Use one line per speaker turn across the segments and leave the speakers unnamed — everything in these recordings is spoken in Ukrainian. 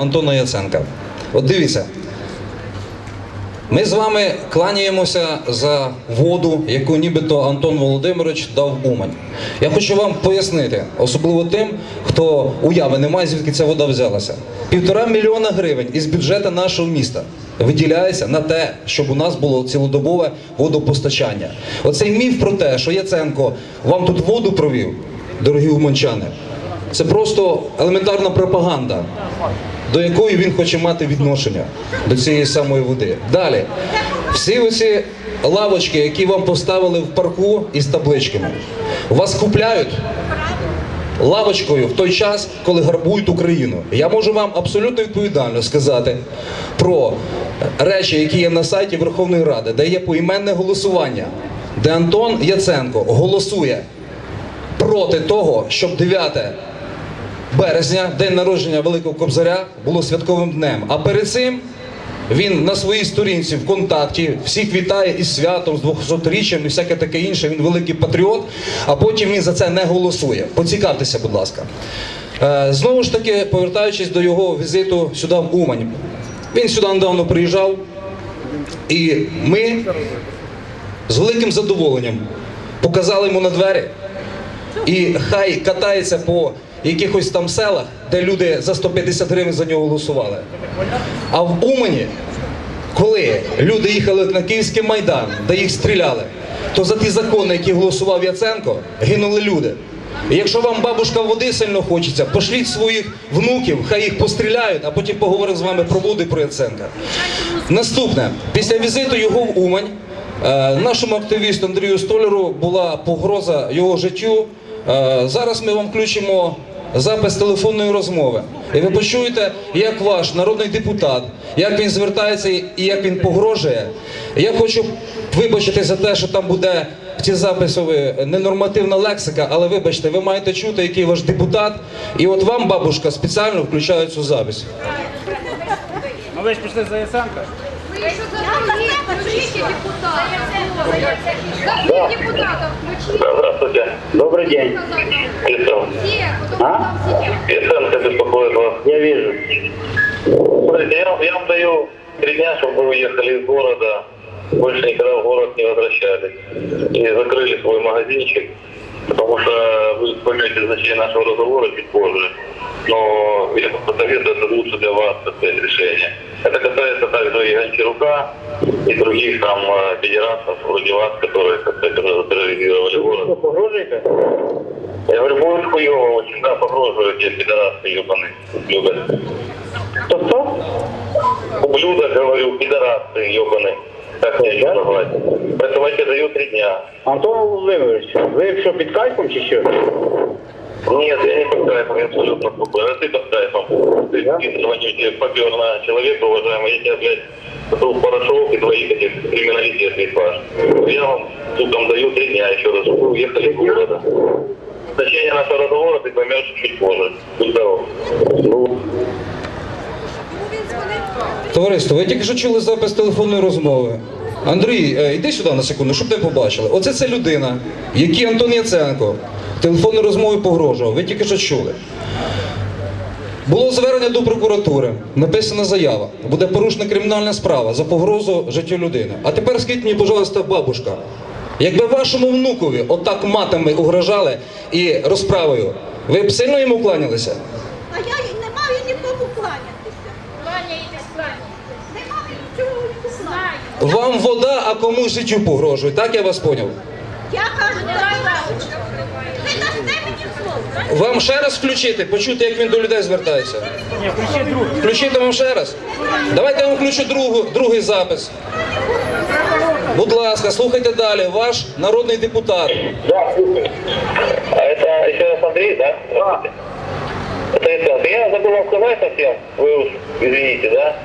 Антона Яценка. От дивіться. Ми з вами кланяємося за воду, яку нібито Антон Володимирович дав Умань. Я хочу вам пояснити, особливо тим, хто уяви не має, звідки ця вода взялася. Півтора мільйона гривень із бюджету нашого міста виділяється на те, щоб у нас було цілодобове водопостачання. Оцей міф про те, що Яценко вам тут воду провів, дорогі уманчани, це просто елементарна пропаганда до якої він хоче мати відношення до цієї самої води. Далі, всі оці лавочки, які вам поставили в парку із табличками, вас купляють лавочкою в той час, коли грабують Україну. Я можу вам абсолютно відповідально сказати про речі, які є на сайті Верховної Ради, де є поіменне голосування, де Антон Яценко голосує проти того, щоб 9 березня, день народження Великого Кобзаря, було святковим днем. А перед цим він на своїй сторінці в контакті всіх вітає із святом, з 200-річчям і всяке таке інше. Він великий патріот, а потім він за це не голосує. Поцікавтеся, будь ласка. Е, Знову ж таки, повертаючись до його візиту сюди в Умань. Він сюди недавно приїжджав, і ми з великим задоволенням показали йому на двері. І хай катається по якихось там селах, де люди за 150 гривень за нього голосували. А в Умані, коли люди їхали на Київський майдан, де їх стріляли, то за ті закони, які голосував Яценко, гинули люди. І якщо вам бабушка води сильно хочеться, пошліть своїх внуків, хай їх постріляють, а потім поговоримо з вами про води про Яценка. Наступне, після візиту його в Умань, е, нашому активісту Андрію Столяру була погроза його життю. Е, Зараз ми вам включимо запис телефонної розмови. І ви почуєте, як ваш народний депутат, як він звертається і як він погрожує. Я хочу вибачити за те, що там буде в ці записові ненормативна лексика, але вибачте, ви маєте чути, який ваш депутат. І от вам, бабушка, спеціально включає цю запись.
Ну ви ж пішли за Яценка?
Вы еще заходите, включите депутата. Заходите депутата, включите.
Здравствуйте. Добрый день. Петр.
Все, потом
А?
там сидят.
Яценко беспокоит вас. Я вижу. Смотрите, я, вам- я вам даю три дня, чтобы вы уехали из города, больше никогда в город не возвращались. И закрыли свой магазинчик, потому что вы поймете значение нашего разговора чуть позже. Но я просто советую, это лучше для вас, так сказать, решение. Это касается также и Гончарука, и других там э, федераций, вроде вас, которые, так сказать, уже терроризировали город. Погрожаете? Я говорю, будет хуево очень, да, погроживают тебе пидорасы ебаные, ублюдок. Что-что? Ублюдок, говорю, пидорасы ебаные. Как мне еще назвать? Поэтому я тебе даю три дня.
Антон Володимирович, ви що під кайфом чи що?
Нет, я не под кайфом, я абсолютно спокоен. А ты под кайфом. Ты, ты звоню тебе попер на человека, уважаемый, я тебя, блядь, был порошок и двоих этих криминалитет экипаж. Я вам, сукам, даю три дня еще раз, чтобы вы уехали из города. Значение нашего разговора ты поймешь чуть позже. Будь здоров.
Товариство, ви тільки що чули запис телефонної розмови. Андрій, е, йди сюди на секунду, щоб ти побачили. Оце це людина, який Антон Яценко телефонною розмовою погрожував. Ви тільки що чули. Було звернення до прокуратури, написана заява. Буде порушена кримінальна справа за погрозу життю людини. А тепер скажіть мені, пожалуйста, бабушка, якби вашому внукові отак матами угрожали і розправою, ви б сильно йому кланялися?
А я не маю нікому кланятися.
Кланяйтесь, кланяйтесь.
Не маю нічого нікому кланятися.
Вам вода, а комусь життю погрожує. Так я вас поняв?
Я кажу, так. Слово?
Вам ще раз включити, почути, як він до людей звертається.
Ні, включи другий.
Включити вам ще раз. Давайте я вам включу другу, другий запис. Будь ласка, слухайте далі. Ваш народний депутат.
Да, слушай. А это еще раз Андрей, да? Здравствуйте. Это Яценко. Я забыл вам сказать совсем, вы уж извините, да?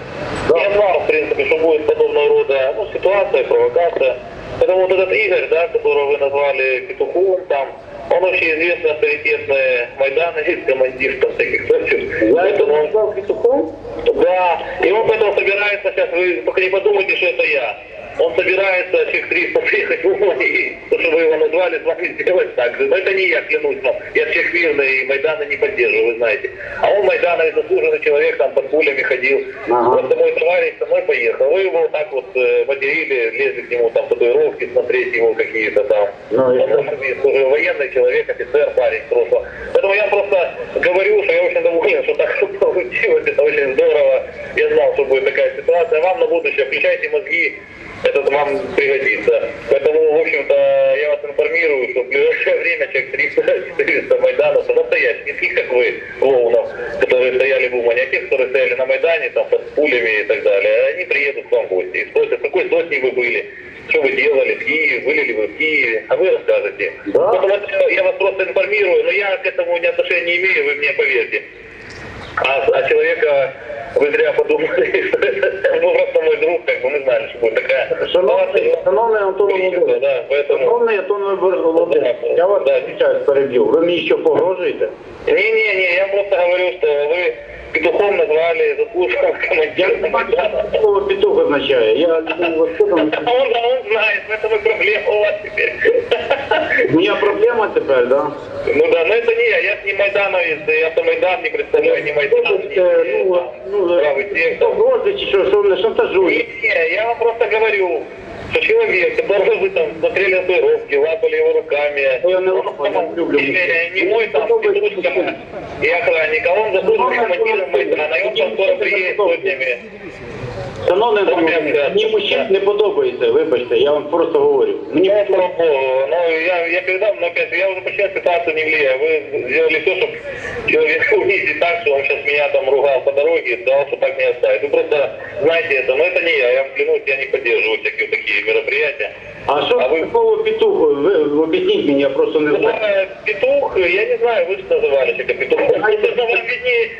Я знал, в принципе, что будет подобного рода ну, ситуация, провокация. Поэтому вот этот Игорь, да, которого вы назвали петухом, там, он вообще известный авторитетный майдановец, командир там всяких секций. Поэтому он стал петухом? Да. И он поэтому собирается сейчас, вы только не подумайте, что это я. Он собирается всех 300 приехать в Умань, и то, что вы его назвали, с вами сделать так же. Но это не я, клянусь вам. Я всех мирно и Майдана не поддерживаю, вы знаете. А он Майдановый заслуженный человек, там под пулями ходил.
Ага.
Просто мой товарищ со мной поехал. Вы его вот так вот э, материли, лезли к нему там татуировки, смотреть его какие-то там.
Ну, и
Он уже военный человек, офицер, парень просто. Поэтому я просто говорю, что я очень доволен, что так получилось. Это очень здорово. Я знал, что будет такая ситуация. Вам на будущее включайте мозги. Вам пригодится. Поэтому, в общем-то, я вас информирую, что в ближайшее время человек 300-400 майдановцев, настоящих, не таких, как вы, клоунов, которые стояли в Умане, а тех, которые стояли на Майдане, там, под пулями и так далее, они приедут к вам в гости и спросят, какой сотне вы были, что вы делали в Киеве, были ли вы в Киеве, а вы расскажете.
Да.
Поэтому это я вас просто информирую, но я к этому ни отношения не имею, вы мне поверьте. А, а человека вы зря подумали, что это ну, просто мой друг, как бы мы знали, что будет такая
Шановний, шановний Антон
Приїхали,
Володимирович,
да, поэтому...
шановний Антон Володимирович, я вас
Да.
сейчас переб'ю. Ви мені що погрожуєте?
Не-не-не, я просто говорю, что вы петухом назвали заслуженного
Я
командира
не бачу,
Майдана.
що слово петух означає. Я не вас що там.
А он, а он знает, в этом и проблема у вас теперь.
У мене проблема тепер, да?
Ну да, но это не я, я с не майдановец, я то Майдан не представляю, не Майдан,
Слухайте,
не
ну, ну,
правый сектор.
погрози чи що, що мене шантажують?
Не, я вам просто говорю, что человек, которого вы там смотрели татуировки, лапали его руками,
Ну, я не
он
лапал, я
там,
люблю.
или не мой там
Ну, вы-
петушка и охранник, а он заслуженный командиром Майдана, и он там скоро приедет сотнями.
Шановний Антон
Добре,
Володимирович,
да.
мені мужчин не подобається, вибачте, я вам просто говорю. Мені
Ну, слава богу, ну, я, я передам, но опять, я уже почти на ситуацию не влияю. Вы сделали все, чтобы человека унизить так, что он сейчас меня там ругал по дороге и сказал, что так не оставит. Вы просто знаете это, но это не я, я вам клянусь, я не поддерживаю всякие такие мероприятия.
А що
А ви-
такого петуху? Ви ви об'ясніть мені, я просто не
Ну,
знаю.
э, петух, я не знаю, вы что называли себя петухом. Это вам виднее.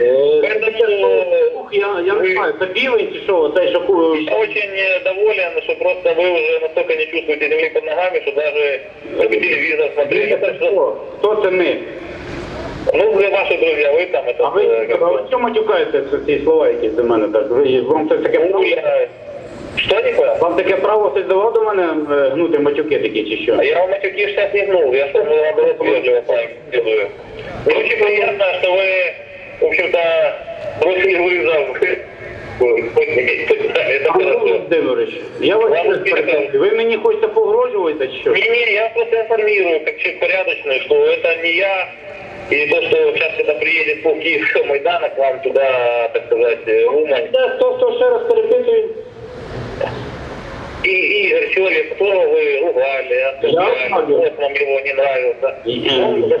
Е,
Поэтому
Петух, я, я не
ви-
знаю, це білий чи що, оцей що ку-
я очень э, доволен, что просто вы уже настолько не чувствуете земли под ногами, что даже как бы, телевизор смотрели.
Це хто? Хто це ми?
Ну, вы ваши друзья, вы там это...
А ви,
э, как
а
бы,
ви що матюкаєте це ці слова, які до мене так? Ви, вам це таке право?
Пуля. Что не понял?
Вам таке право хтось давав до мене е, гнути матюки такі чи що?
А я вам матюки сейчас не гнул, я что наоборот вежливо правильно делаю. Мне очень приятно, что вы, в общем-то, бросили вызов. Это
Антон
хорошо.
Володимирович, я вас
Вам
не
успіхів.
спрашиваю. Ви мені хочете погрожувати чи що?
Не-не, я просто информирую, как человек порядочный, что это не я, и то, что сейчас когда приедет пол Киевского Майдана к вам туда, так сказать, э, Умань,
Це хто, хто ще раз перепитує?
и Игорь, человек, которого вы ругали, осуждали,
знаю.
вот вам его не нравился. Он-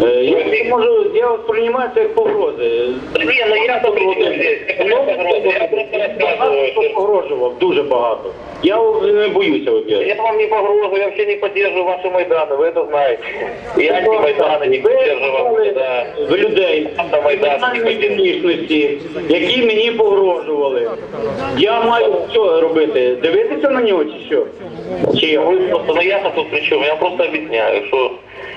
Е, Я можу, я вас приймаю це як погрози.
Не, ну я тут здесь, это не погроза, я просто
Багато
рассказываю,
хто
что...
погрожував, дуже багато. Я не боюся вибігати.
Я вам не погрозу, я вообще не поддерживаю ваши Майданы, вы это знаете. Я не Майданы не поддерживал,
Ви
да.
в людей національної дільничності, які мені погрожували. Я маю що робити? Дивитися на нього чи що? Чи я?
Вы просто, ну я тут при чем? Я просто объясняю, что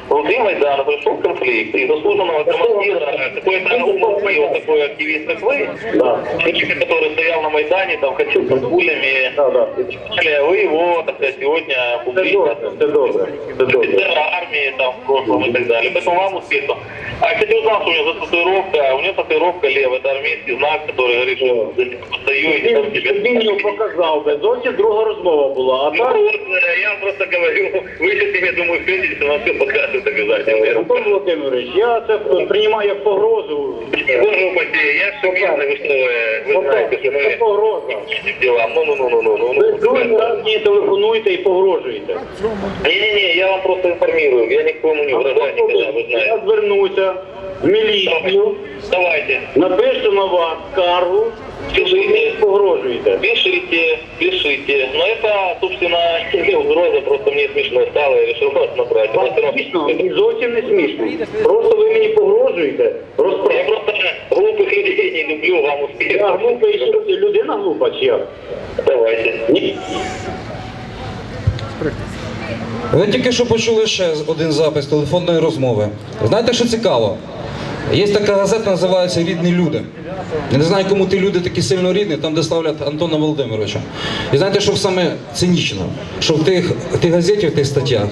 внутри Майдана пришел конфликт, и заслуженного командира, какой-то умный, вот такой активист, как вы,
Да.
человек, который стоял на Майдане, там, ходил под пулями,
Да, да.
далее, вы его, так сказать, сегодня
Це
публично
добре, це добре. Це добре.
офицера армии там в прошлом и так далее. Поэтому вам успехов. А кстати, узнал, что у него за татуировка, у него татуировка левая, это армейский знак, который говорит, что за тебя постою и не дам
Він
тебе.
він його показав би. Зовсім друга розмова була. А
Ну
так,
вот, э, я вам просто говорю, вы сейчас, я думаю, встретитесь, вам все покажут обязательно. Я
Антон Володимирович, я це приймаю як погрозу.
Боже упаси, я все мирно, вы что, э, вы знаете, что
Це
мы
погроза.
делам. Ну, ну, ну, ну, ну ну, ну,
Ви
ну.
другий раз мені телефонуєте і погрожуєте.
Не-не-не, я вам просто информирую, я никому не угрожаю никогда, вы
Я
знаете.
звернуся в міліцію,
Давайте,
напишу на вас скаргу, що ви мені погрожуєте.
пишите, пишите. Но это, собственно, не угроза, просто мне смешно стало, я решил вас набрать.
Вам
Просто
смішно? Зовсім не смішно. Просто ви мені погрожуєте.
Я не люблю, вам успехов.
Я глупий, що ти людина глупа чи як?
Давайте.
Ні.
Ви тільки що почули ще один запис телефонної розмови. Знаєте, що цікаво? Є така газета, називається Рідні люди. Я не знаю, кому ті люди такі сильно рідні, там де ставлять Антона Володимировича. І знаєте, що саме цинічно? Що в тих, в тих газеті, в тих статтях,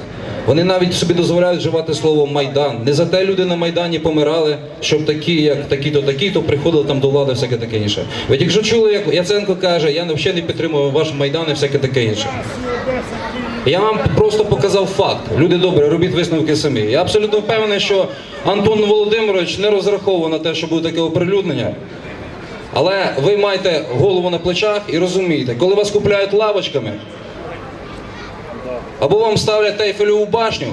вони навіть собі дозволяють вживати слово Майдан. Не за те люди на Майдані помирали, щоб такі, як такі-то, такі-то приходили там до влади, всяке таке інше. Ви якщо чули, як Яценко каже, я взагалі не підтримую ваш Майдан і всяке таке інше. Я вам просто показав факт. Люди добрі, робіть висновки самі. Я абсолютно впевнений, що Антон Володимирович не розраховував на те, що буде таке оприлюднення. Але ви маєте голову на плечах і розумієте, коли вас купляють лавочками, або вам ставлять Ейфелеву башню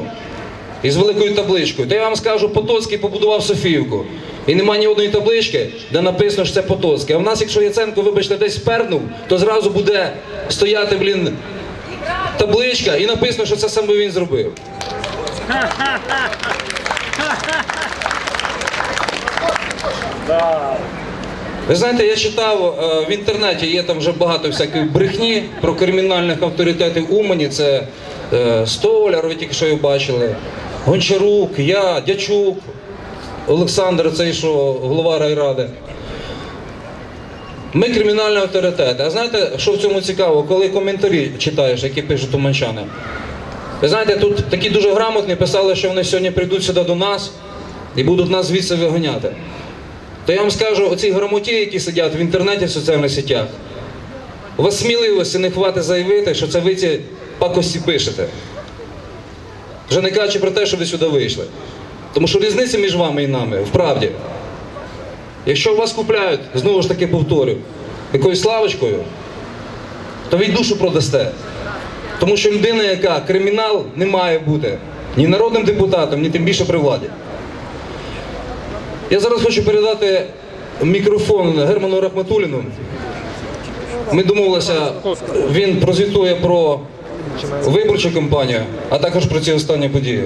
із великою табличкою, то я вам скажу, Потоцький побудував Софіївку. І нема ні одної таблички, де написано, що це Потоцький. А в нас, якщо Яценко, вибачте, десь пернув, то зразу буде стояти, блін, табличка і написано, що це саме він зробив. Ви знаєте, я читав е, в інтернеті, є там вже багато всякої брехні про кримінальних авторитетів Умані. Це е, Столяр, ви тільки що його бачили, Гончарук, я, Дячук, Олександр, цей що голова райради. Ми кримінальні авторитети. А знаєте, що в цьому цікаво, коли коментарі читаєш, які пишуть уманчани? Ви знаєте, тут такі дуже грамотні писали, що вони сьогодні прийдуть сюди до нас і будуть нас звідси виганяти. То я вам скажу, оці грамоті, які сидять в інтернеті, в соціальних сетях, у вас сміливості не хватить заявити, що це ви ці пакості пишете. Вже не кажучи про те, що ви сюди вийшли. Тому що різниця між вами і нами, вправді. Якщо вас купляють, знову ж таки повторю, якоюсь славочкою, то ви й душу продасте. Тому що людина, яка кримінал не має бути ні народним депутатом, ні тим більше при владі. Я зараз хочу передати мікрофон Герману Рахматуліну. Ми домовилися, він прозвітує про виборчу кампанію, а також про ці останні події.